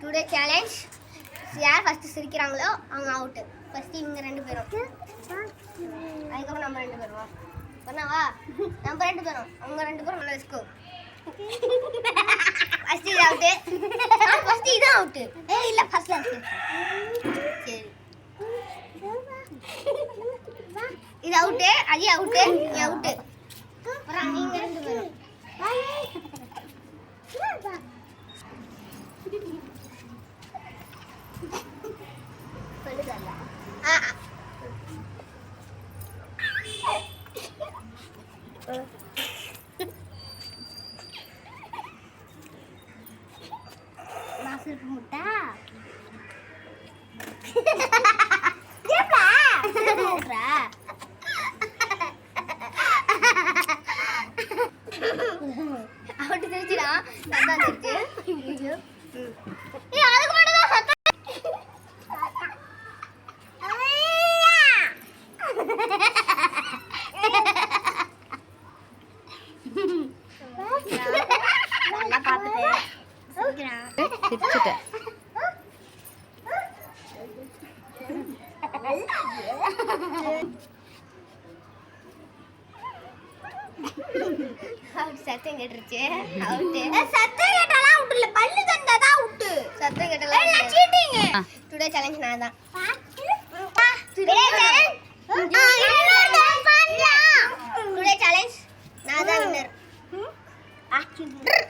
Today challenge யார் first சிரிக்கிறாங்களோ அவங்க அவுட்டு ஃபஸ்ட்டு இவங்க ரெண்டு பேரும். அதுக்கப்புறம் நம்ம ரெண்டு பேரும் பண்ணவா? நம்ம ரெண்டு பேரும். அவங்க ரெண்டு பேரும் நல்லா வச்சுக்கோ. ஃபர்ஸ்ட் இது அவுட்டு ஃபஸ்ட்டு இது அவுட்டு ஏ இல்லை ஃபர்ஸ்ட் அவுட்டு சரி. இது அவுட்டு அஜி அவுட்டு நீ அவுட்டு அப்புறம் நீங்கள் ரெண்டு பேரும். முட்டா. அவட்டு தெரிச்சுடா நான் தெரிச்சு ஏய் அதுக்கு மட்டும் தான் சத்தம் நல்லா பார்த்துட்டு சிரிக்கிறான் சிரிச்சுட்டேன். அவுட் சத்தம் கேட்டுருச்சு. அவுட்டு சத்தம் கேட்டாலாம் அவுட் இல்ல பல்லு தந்தா தான் அவுட் சத்தம் கேட்டாலாம் இல்ல. சீட்டிங். டுடே சேலஞ்ச் நான் தான். டுடே சேலஞ்ச் டுடே சேலஞ்ச் நான் தான் வின்னர்